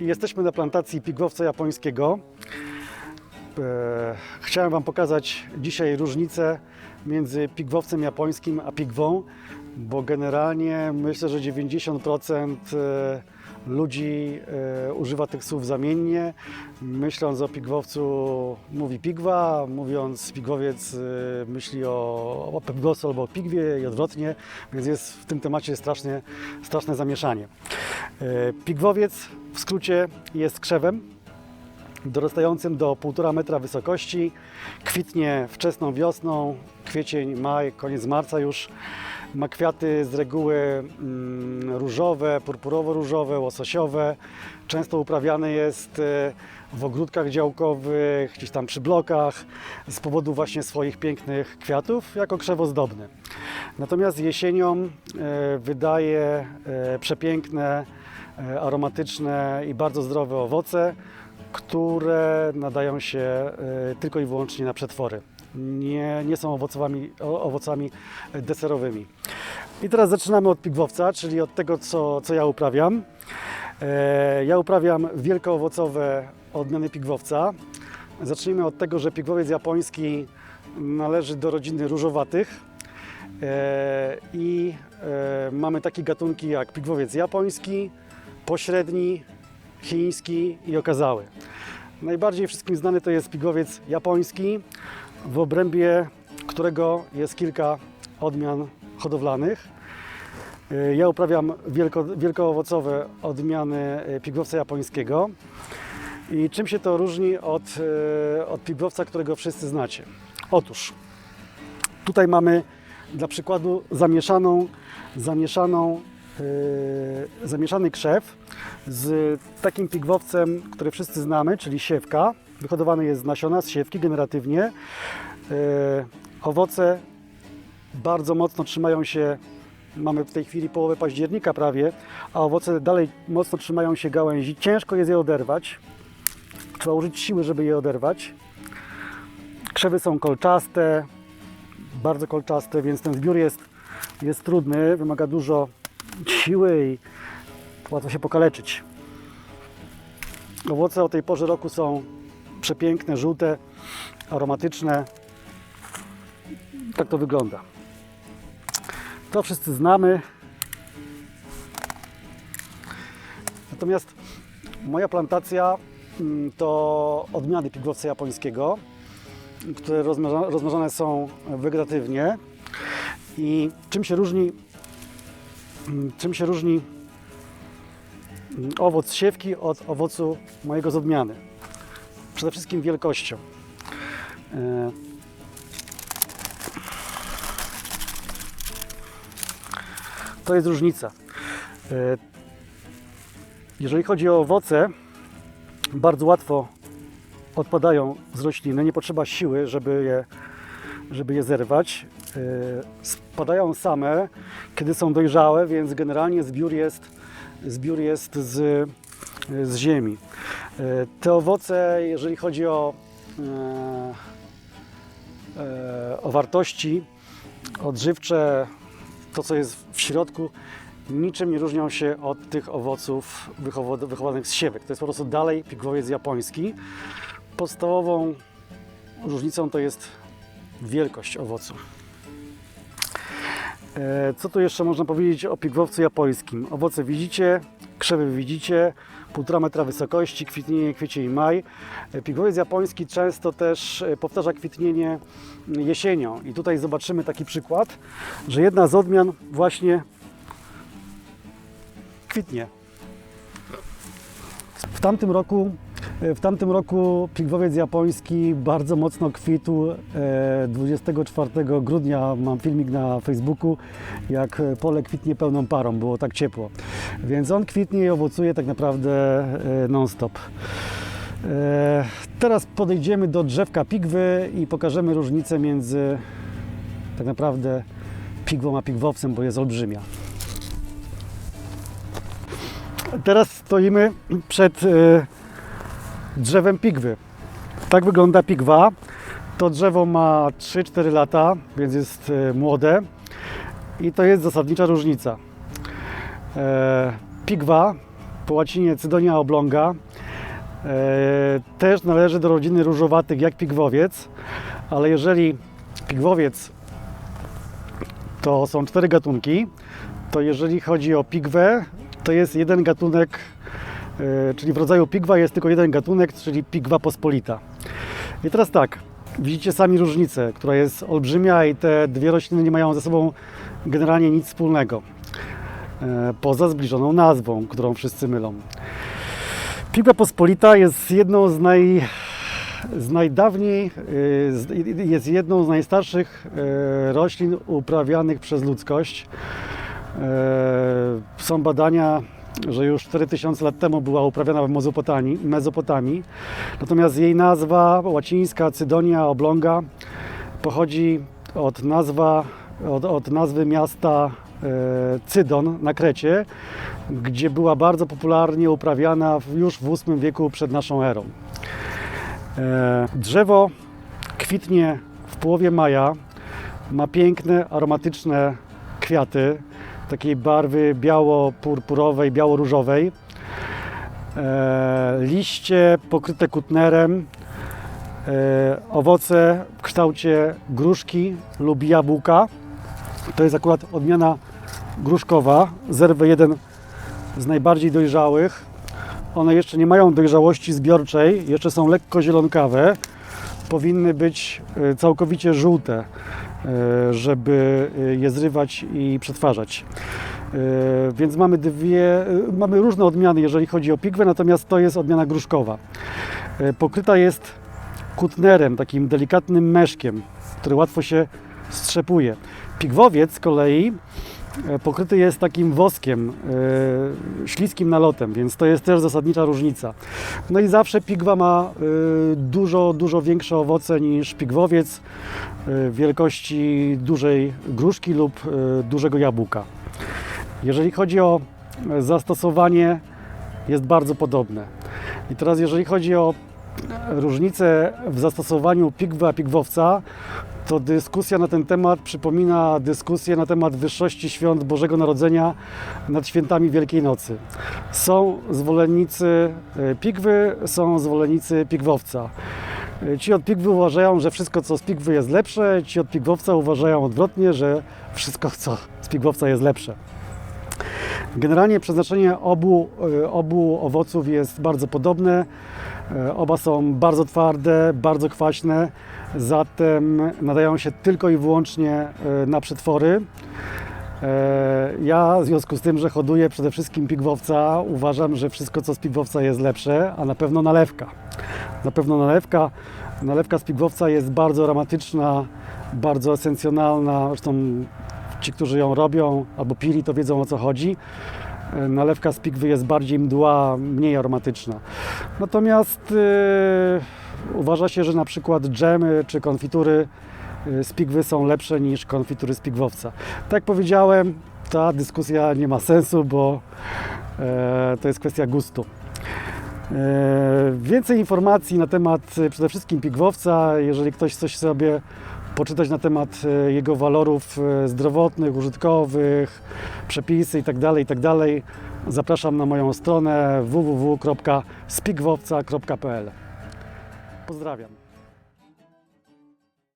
jesteśmy na plantacji pigwowca japońskiego. E, Chciałem Wam pokazać dzisiaj różnicę między pigwowcem japońskim a pigwą, bo generalnie myślę, że 90% e, ludzi e, używa tych słów zamiennie. Myśląc o pigwowcu mówi pigwa, mówiąc pigwowiec e, myśli o, o albo o pigwie i odwrotnie, więc jest w tym temacie strasznie, straszne zamieszanie. E, Pigwowiec w skrócie jest krzewem, dorastającym do 1,5 metra wysokości. Kwitnie wczesną wiosną, kwiecień, maj, koniec marca już. Ma kwiaty z reguły mm, różowe, purpurowo-różowe, łososiowe. Często uprawiany jest e, w ogródkach działkowych, gdzieś tam przy blokach, z powodu właśnie swoich pięknych kwiatów, jako krzewo zdobny. Natomiast jesienią e, wydaje e, przepiękne, aromatyczne i bardzo zdrowe owoce, które nadają się e, tylko i wyłącznie na przetwory. Nie, nie są owocami, owocami deserowymi. I teraz zaczynamy od pigwowca, czyli od tego, co, co ja uprawiam. E, Ja uprawiam wielkoowocowe odmiany pigwowca. Zacznijmy od tego, że pigwowiec japoński należy do rodziny różowatych. E, I mamy takie gatunki jak pigwowiec japoński, pośredni, chiński i okazały. Najbardziej wszystkim znany to jest pigwowiec japoński, w obrębie którego jest kilka odmian hodowlanych. E, Ja uprawiam wielko, wielkoowocowe odmiany e, pigwowca japońskiego. I czym się to różni od, e, od pigwowca, którego wszyscy znacie? Otóż tutaj mamy dla przykładu zamieszaną, zamieszaną, zamieszany krzew z takim pigwowcem, który wszyscy znamy, czyli siewka. Wyhodowany jest z nasiona, z siewki generatywnie. Yy, owoce bardzo mocno trzymają się, mamy w tej chwili połowę października prawie, a owoce dalej mocno trzymają się gałęzi. Ciężko jest je oderwać. Trzeba użyć siły, żeby je oderwać. Krzewy są kolczaste, bardzo kolczaste, więc ten zbiór jest, jest trudny, wymaga dużo siły i łatwo się pokaleczyć. Owoce o tej porze roku są przepiękne, żółte, aromatyczne. Tak to wygląda. To wszyscy znamy. Natomiast moja plantacja mm, to odmiany pigwowca japońskiego które rozmnaża- rozmnażane są wegetatywnie. I czym się różni, czym się różni owoc siewki od owocu mojego z odmiany? Przede wszystkim wielkością. E, To jest różnica. E, Jeżeli chodzi o owoce, bardzo łatwo odpadają z rośliny, nie potrzeba siły, żeby je, żeby je zerwać. Yy, Spadają same, kiedy są dojrzałe, więc generalnie zbiór jest, zbiór jest z, z ziemi. Yy, Te owoce, jeżeli chodzi o, o wartości odżywcze, to co jest w środku, niczym nie różnią się od tych owoców wychowa- wychowanych z siewek. To jest po prostu dalej pigwowiec japoński. Podstawową różnicą to jest wielkość owocu. E, Co tu jeszcze można powiedzieć o pigwowcu japońskim? Owoce widzicie, krzewy widzicie, 1,5 metra wysokości, kwitnienie kwiecień maj. E, Pigwowiec japoński często też e, powtarza kwitnienie jesienią. I tutaj zobaczymy taki przykład, że jedna z odmian właśnie kwitnie. W tamtym roku, w tamtym roku pigwowiec japoński bardzo mocno kwitł. E, 24 grudnia mam filmik na Facebooku, jak pole kwitnie pełną parą, było tak ciepło. Więc on kwitnie i owocuje tak naprawdę e, non-stop. E, Teraz podejdziemy do drzewka pigwy i pokażemy różnicę między tak naprawdę pigwą a pigwowcem, bo jest olbrzymia. Teraz stoimy przed e, drzewem pigwy. Tak wygląda pigwa. To drzewo ma 3-4 lata, więc jest e, młode i to jest zasadnicza różnica. E, Pigwa po łacinie Cydonia oblonga. E, też należy do rodziny różowatych jak pigwowiec, ale jeżeli pigwowiec to są cztery gatunki, to jeżeli chodzi o pigwę, to jest jeden gatunek, czyli w rodzaju pigwa jest tylko jeden gatunek, czyli pigwa pospolita. I teraz tak, widzicie sami różnicę, która jest olbrzymia i te dwie rośliny nie mają ze sobą generalnie nic wspólnego. E, Poza zbliżoną nazwą, którą wszyscy mylą. Pigwa pospolita jest jedną z naj, z najdawniej, z- jest jedną z najstarszych roślin uprawianych przez ludzkość. E, Są badania, że już 4000 lat temu była uprawiana w Mezopotamii. Natomiast jej nazwa łacińska Cydonia oblonga pochodzi od, nazwa, od, od nazwy miasta e, Cydon na Krecie, gdzie była bardzo popularnie uprawiana już w VIII wieku przed naszą erą. E, Drzewo kwitnie w połowie maja, ma piękne, aromatyczne kwiaty takiej barwy biało-purpurowej, biało-różowej. E, Liście pokryte kutnerem, e, owoce w kształcie gruszki lub jabłka. To jest akurat odmiana gruszkowa, zerwę jeden z najbardziej dojrzałych. One jeszcze nie mają dojrzałości zbiorczej, jeszcze są lekko zielonkawe. Powinny być e, całkowicie żółte, żeby e, je zrywać i przetwarzać. E, Więc mamy dwie, e, mamy różne odmiany, jeżeli chodzi o pigwę, natomiast to jest odmiana gruszkowa. E, Pokryta jest kutnerem, takim delikatnym meszkiem, który łatwo się strzepuje. Pigwowiec z kolei e, pokryty jest takim woskiem, e, śliskim nalotem, więc to jest też zasadnicza różnica. No i zawsze pigwa ma e, dużo, dużo większe owoce niż pigwowiec e, wielkości dużej gruszki lub e, dużego jabłka. Jeżeli chodzi o e, zastosowanie, jest bardzo podobne. I teraz jeżeli chodzi o różnice w zastosowaniu pigwy a pigwowca, to dyskusja na ten temat przypomina dyskusję na temat wyższości świąt Bożego Narodzenia nad świętami Wielkiej Nocy. Są zwolennicy e, pigwy, są zwolennicy pigwowca. E, Ci od pigwy uważają, że wszystko co z pigwy jest lepsze, ci od pigwowca uważają odwrotnie, że wszystko co z pigwowca jest lepsze. Generalnie przeznaczenie obu, e, obu owoców jest bardzo podobne. E, Oba są bardzo twarde, bardzo kwaśne, zatem nadają się tylko i wyłącznie e, na przetwory. Ja w związku z tym, że hoduję przede wszystkim pigwowca, uważam, że wszystko co z pigwowca jest lepsze, a na pewno nalewka. Na pewno nalewka. Nalewka z pigwowca jest bardzo aromatyczna, bardzo esencjonalna. Zresztą ci, którzy ją robią albo pili, to wiedzą o co chodzi. E, Nalewka z pigwy jest bardziej mdła, mniej aromatyczna. Natomiast e, uważa się, że na przykład dżemy czy konfitury e, z pigwy są lepsze niż konfitury z pigwowca. Tak jak powiedziałem, ta dyskusja nie ma sensu, bo e, to jest kwestia gustu. Więcej informacji na temat przede wszystkim pigwowca, jeżeli ktoś coś sobie poczytać na temat e, jego walorów e, zdrowotnych, użytkowych, przepisy itd., itd., zapraszam na moją stronę www.spigwowca.pl. Pozdrawiam.